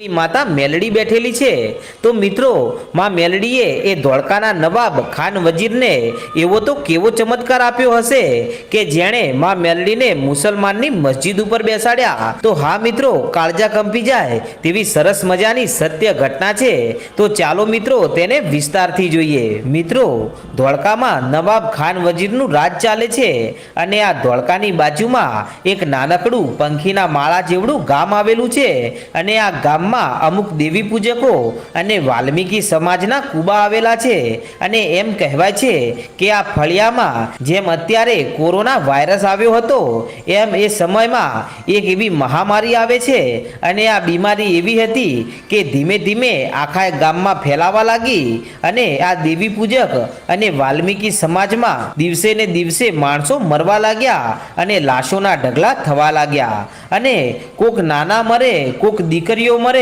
માતા મેલડી બેઠેલી છે. તો મિત્રો, માં મેલડીએ એ ધોળકાના નવાબ ખાન વજીરને એવો તો કેવો ચમત્કાર આપ્યો હશે કે જેણે માં મેલડીને મુસલમાનની મસ્જિદ ઉપર બેસાડ્યા. તો હા મિત્રો, કાળજા કંપી જાય તેવી સરસ મજાની સત્ય ઘટના છે. તો ચાલો મિત્રો તેને વિસ્તારથી જોઈએ. મિત્રો, ધોળકામાં નવાબ ખાન વજીરનું રાજ ચાલે છે અને આ ધોળકાની બાજુમાં એક નાનકડું પંખીના માળા જેવડું ગામ આવેલું છે. અને આ ગામમાં અમુક દેવી પૂજકો અને વાલ્મીકી સમાજના કુબા આવેલા છે. અને એમ કહેવાય છે કે આ ફળિયામાં જેમ અત્યારે કોરોના વાયરસ આવ્યો હતો, એમ એ સમયમાં એક એવી મહામારી આવે છે. અને આ બીમારી એવી હતી કે ધીમે ધીમે આખા ગામમાં ફેલાવા લાગી અને આ દેવી પૂજક અને વાલ્મીકી સમાજમાં દિવસે ને દિવસે માણસો મરવા લાગ્યા અને લાશોના ઢગલા થવા લાગ્યા. અને કોક નાના મરે, કોક દીકરીઓ મરે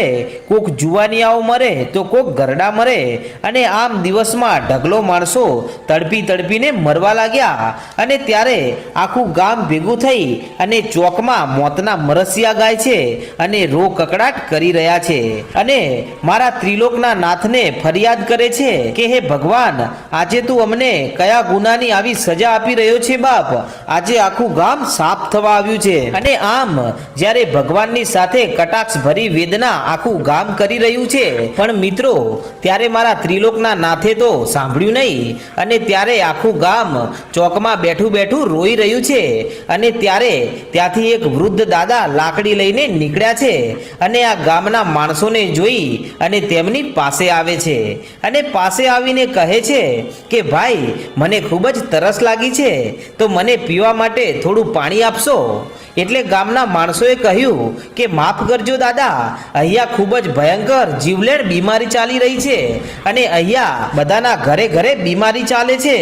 કોક જુવાનિયાઓ મરે, તો કોક ગરડા મરે. અને આમ દિવસમાં ઢગલો માણસો તડપી તડપીને મરવા લાગ્યા. અને ત્યારે આખું ગામ ભેગું થઈ અને ચોકમાં મોતના મરસિયા ગાય છે અને રો કકડાટ કરી રહ્યા છે. અને મારા ત્રિલોકના નાથને ફરિયાદ કરે છે કે, હે ભગવાન, આજે તું અમને કયા ગુનાની આવી સજા આપી રહ્યો છે બાપ? આજે આખું ગામ સાફ થવા આવ્યું છે. અને આમ જ્યારે ભગવાનની સાથે કટાક્ષ ભરી વેદના આખું ગામ કરી રહ્યું છે. પણ મિત્રો, ત્યારે મારા ત્રિલોકના નાથે તો સાંભળ્યું નહીં. અને ત્યારે આખું ગામ ચોકમાં બેઠું બેઠું રોઈ રહ્યું છે. અને ત્યારે ત્યાંથી એક વૃદ્ધ દાદા લાકડી લઈને નીકળ્યા છે. અને આ ગામના માણસોને જોઈ અને તેમની પાસે આવે છે. અને પાસે આવીને કહે છે કે, ભાઈ, મને ખૂબ જ તરસ લાગી છે. તો મને પીવા માટે થોડું પાણી આપશો? એટલે ગામના માણસોએ કહ્યું કે, માફ કરજો દાદા, અહીંયા ખૂબ જ ભયંકર જીવલેણ બીમારી ચાલી રહી છે અને અહીંયા બધાના ઘરે ઘરે બીમારી ચાલે છે.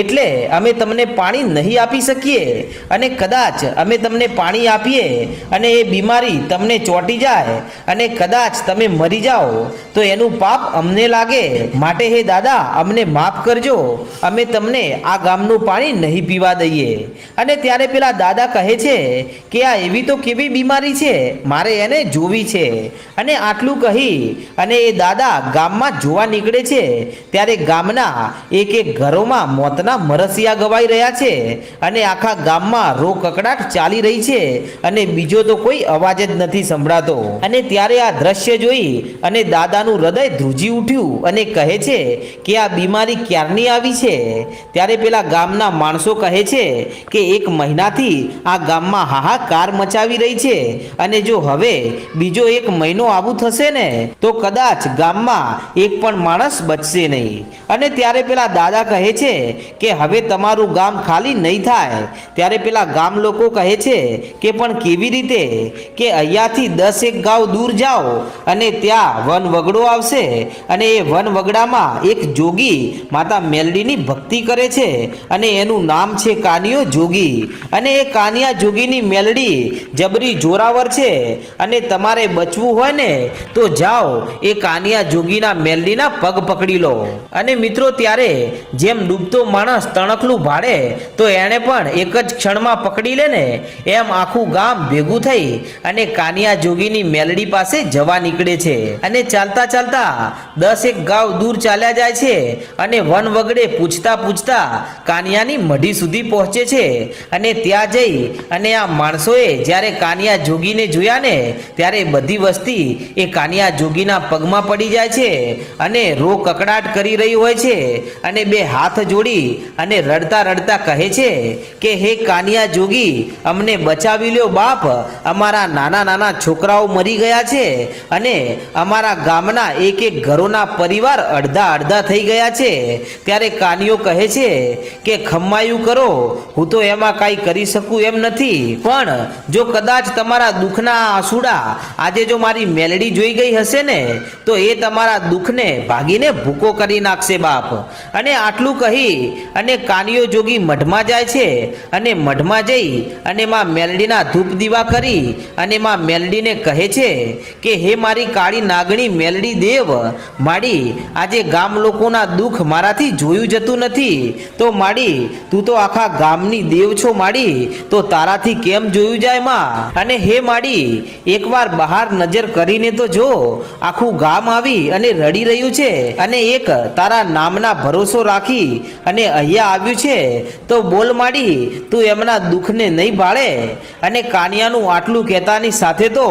એટલે અમે તમને પાણી નહીં આપી શકીએ અને કદાચ અમે તમને પાણી આપીએ અને એ બીમારી તમને ચોંટી જાય અને કદાચ તમે મરી જાઓ, તો એનું પાપ અમને લાગે. માટે હે દાદા, અમને માફ કરજો. અમે તમને આ ગામનું પાણી નહીં પીવા દઈએ. અને ત્યારે પેલા દાદા કહે છે કે આ એવી તો કેવી બીમારી છે? મારે એને જોવી છે. અને આટલું કહી અને એ દાદા ગામમાં જોવા નીકળે છે, ત્યારે ગામના એક એક ઘરોમાં મોતના મરસિયા ગવાઈ રહ્યા છે અને આખા ગામમાં રો કકડાટ ચાલી રહી છે અને બીજો તો કોઈ અવાજ જ નથી સંભળાતો. અને ત્યારે આ દ્રશ્ય જોઈ અને દાદાનું હૃદય ધ્રુજી ઉઠ્યું અને કહે છે કે આ બીમારી ક્યારની આવી છે? ત્યારે પેલા ગામના માણસો કહે છે કે એક મહિનાથી આ ગામમાં હાહાકાર મચાવી રહી છે. અને જો હવે બીજો એક મહિનો આવું થશે ને, તો કદાચ ગામમાં એક પણ માણસ બચશે નહીં. અને ત્યારે પેલા દાદા કહે છે કે હવે તમારું ગામ ખાલી નહીં થાય. ત્યારે પેલા ગામ લોકો કહે છે કે પણ કેવી રીતે? કે અહીંયાથી દસ એક ગાંવ દૂર જાઓ અને ત્યાં વન વગડો આવશે. અને એ વન વગડામાં એક જોગી માતા મેલડીની ભક્તિ કરે છે. અને એનું નામ છે કાનિયો જોગી. અને એ કાનિયા જોગીની મેલડી, જબરી જોરાવર છે અને તમારે બચવું હોય ને, તો જાઓ, એ કાનિયા જોગીના મેલડીના પગ પકડી લો. અને મિત્રો, ત્યારે જેમ ડૂબતો માણસ તણખલું ભાડે, તો એણે પણ એક જ ક્ષણમાં પકડી લે ને, એમ આખું ગામ ભેગું થઈ અને કાનિયા જોગીની મેલડી પાસે જવા નીકળે છે. અને ચાલતા ચાલતા દસ એક ગાવ દૂર ચાલ્યા જાય છે અને વન વગડે પૂછતા પૂછતા કાનિયાની મઢી સુધી પહોંચે છે. અને ત્યાં જઈ અને આ માણસોએ જ્યારે કાનિયા જોગીને જોયા ને ત્યારે બધી વસ્તી એ કાનિયા જોગીના પગમાં પડી જાય છે અને રો કકડાટ કરી રહી હોય છે અને બે હાથ જોડી અને રડતા રડતા કહે છે કે, હે કાનિયા જોગી, અમને બચાવી લ્યો બાપ. અમારા નાના નાના છોકરાઓ મરી ગયા છે અને અમારા ગામના એક એક ઘરોના પરિવાર અડધા અડધા થઈ ગયા છે. ત્યારે કાનિયો કહે છે કે, ખમ્માયું કરો. હું તો એમાં કાંઈ કરી શકું એમ નથી. પણ જો કદાચ તમારા દુઃખના આંસુડા આજે જો મારી મેલડી જોઈ ગઈ હશે ને, તો એ તમારા દુઃખને ભાગીને ભૂકો કરી નાખશે બાપ. અને આટલું કહી અને કાનિયો જોગી મઢમાં જાય છે, અને મઢમાં જઈ અને માં મેલડીના ધૂપ દીવા કરી અને માં મેલડીને કહે છે કે, હે મારી કાળી નાગણી મેલડી દેવ, માડી, આજે ગામ લોકોના દુઃખ મારાથી જોયું જતું નથી. તો માડી, તું તો આખા ગામની દેવ છો માડી, તો તારાથી કેમ એમ જોયું જાય માં. અને હે માડી, એકવાર બહાર નજર કરીને તો જો, આખું ગામ આવી અને રડી રહ્યું છે અને એક તારા નામના ભરોસો રાખી અને અહીંયા આવ્યું છે, તો બોલ માડી, તું એમના દુઃખને નહીં ભાળે. અને કાનિયાનું આટલું કહેતાની સાથે તો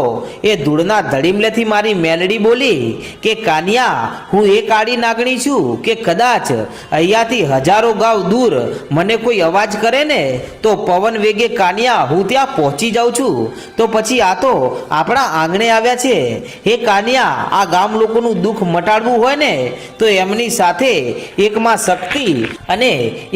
એ ધૂળના ધડીમલેથી મારી મેલડી બોલી કે, કાનિયા, હું એ કાળી નાગણી છું કે કદાચ અહીંયાથી હજારો ગાવ દૂર મને કોઈ અવાજ કરે ને, તો પવન વેગે કાનિયા, હું ત્યાં પહોંચી જાઉં છું. તો પછી આ તો આપણા આંગણે આવ્યા છે. હે કાનિયા, આ ગામ લોકોનું દુઃખ મટાડવું હોય ને, તો એમની સાથે એકમાં શક્તિ અને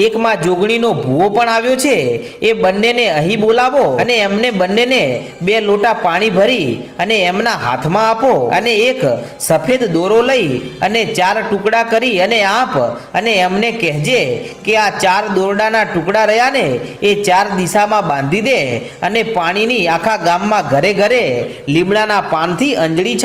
એકમાં જોગણીનો ભૂવો પણ આવ્યો છે. એ બંનેને અહીં બોલાવો અને એમને બંનેને બે લોટા પાણી ભરી અને એમના હાથમાં આપો અને એક સફેદ દોરો લઈ અને ચાર ટુકડા કરી અને આપ અને એમને કહેજે કે આ ચાર દોરડાના ટુકડા રહ્યા ને, એ ચાર દિશામાં બાંધી દે. અને પાણીની આખા ગામમાં ઘરે ઘરે લીમડાના પાનથી અંજળી